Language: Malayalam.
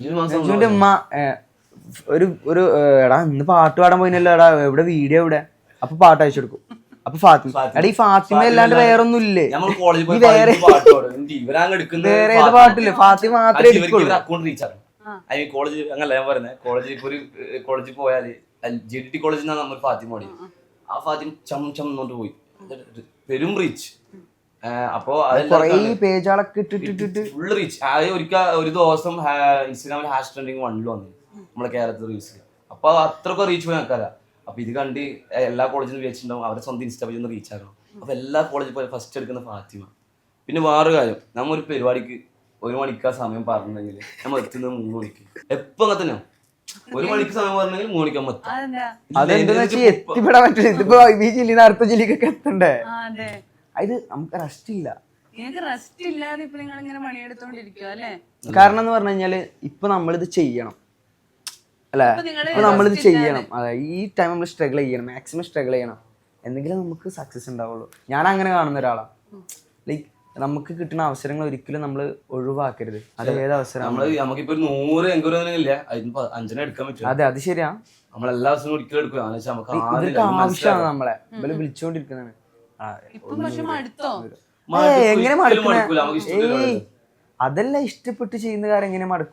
ഈ ഉമ്മ ഒരു ഒരു എടാ ഇന്ന് പാട്ട് പാടാൻ പോയിനല്ലോ എടാ എവിടെ വീഡിയോ എവിടെ? അപ്പൊ പാട്ട് അയച്ചു കൊടുക്കും. അപ്പൊ ഫാത്തിമ. എടാ ഈ ഫാത്തിമ അല്ലാണ്ട് വേറെ ഒന്നും ഇല്ലേ? നമ്മൾ കോളേജിൽ പോയി ഈ വേറെ- വേറെ ഏത് പാട്ടില്ലേ? ഫാത്തിമ മാത്രമേ കോളേജ് അങ്ങനല്ല ഞാൻ പറയുന്നത് കോളേജിൽ ഒരു കോളേജിൽ പോയാൽ ജി ഡി ടി കോളേജിൽ നിന്നാണ് നമ്മൾ ഫാത്തിമ ഓടി ആ ഫാത്തിമ ചം ചം എന്നോട്ട് പോയി. പെരും റീച്ച് അപ്പോ കൊറേ പേജുകളൊക്കെ ഇട്ടിട്ടിട്ട് ഫുൾ റീച്ച് ആദ്യം ഒരിക്കൽ ഒരു ദിവസം ഇൻസ്റ്റാഗ്രാമിൽ ഹാഷ് ട്രെൻഡിങ് വണ്ണിൽ വന്നു. നമ്മളെ കേരളത്തിൽ റീൽസിൽ അപ്പൊ അത്രയൊക്കെ റീച്ച് പോയി ആൾക്കാരാ അപ്പൊ ഇത് കണ്ട് എല്ലാ കോളേജിലും വെച്ചിട്ടുണ്ടാവും അവരെ സ്വന്തം ഇൻസ്റ്റാ പേജ് ഒന്ന് റീച്ച് ആക്കണം. അപ്പൊ എല്ലാ കോളേജിൽ പോയി ഫസ്റ്റ് എടുക്കുന്ന ഫാത്തിമ. പിന്നെ വേറൊരു കാര്യം നമ്മ ഒരു പരിപാടിക്ക് ഒരു മണിക്കാ സമയം പറഞ്ഞെങ്കിൽ നമ്മൾ എത്തുന്നത് മൂന്ന് മണിക്ക്. എപ്പോ അങ്ങനെ തന്നെ ഒരു മണിക്ക് സമയം പറഞ്ഞെങ്കിൽ മൂന്ന് മണിക്കാൻ എത്തും. അതെന്താ? എത്തിപ്പെടാൻ പറ്റില്ല. ഇതിപ്പോ ഈ ജില്ലയിൽ അടുത്ത ജില്ലക്കൊക്കെ എത്തണ്ടേ? അതെ. ഇത് നമുക്ക് റെസ്റ്റ് ഇല്ല. നിങ്ങൾക്ക് റെസ്റ്റ് ഇല്ലാതെ ഇപ്പൊ നിങ്ങൾ ഇങ്ങനെ പണിയെടുത്തോണ്ടിരിക്കുക അല്ലേ? കാരണം എന്ന് പറഞ്ഞു കഴിഞ്ഞാൽ ഇപ്പൊ നമ്മളിത് ചെയ്യണം. അല്ലെ? ഇപ്പൊ നമ്മളിത് ചെയ്യണം. അതെ ഈ ടൈം നമ്മൾ സ്ട്രഗിൾ ചെയ്യണം. മാക്സിമം സ്ട്രഗിൾ ചെയ്യണം. എന്തെങ്കിലും നമുക്ക് സക്സസ് ഉണ്ടാവുള്ളൂ. ഞാൻ അങ്ങനെ കാണുന്ന ഒരാളാണ് ലൈക്ക് നമുക്ക് കിട്ടുന്ന അവസരങ്ങൾ ഒരിക്കലും നമ്മൾ ഒഴിവാക്കരുത്. അത് ഏത് അവസരം നമ്മൾ നമുക്കിപ്പോ ഒരു നൂറ് എൻക്വയറി ഇല്ല. അഞ്ചെണ്ണം എടുക്കാൻ പറ്റും. അതെ അത് ശരിയാ. നമ്മളെല്ലാ ദിവസവും ഒരിക്കലും എടുക്കുക എന്ന് നമുക്ക് ആദ്യം ഇവർക്ക് ആവശ്യമാണ് നമ്മളെ. ഇവർ വിളിച്ചുകൊണ്ടിരിക്കുന്നതാണ് എങ്ങനെ മടുക്കണേ? അതല്ല ഇഷ്ടപ്പെട്ട് ചെയ്യുന്ന കാര്യം എങ്ങനെ മടുക്കും?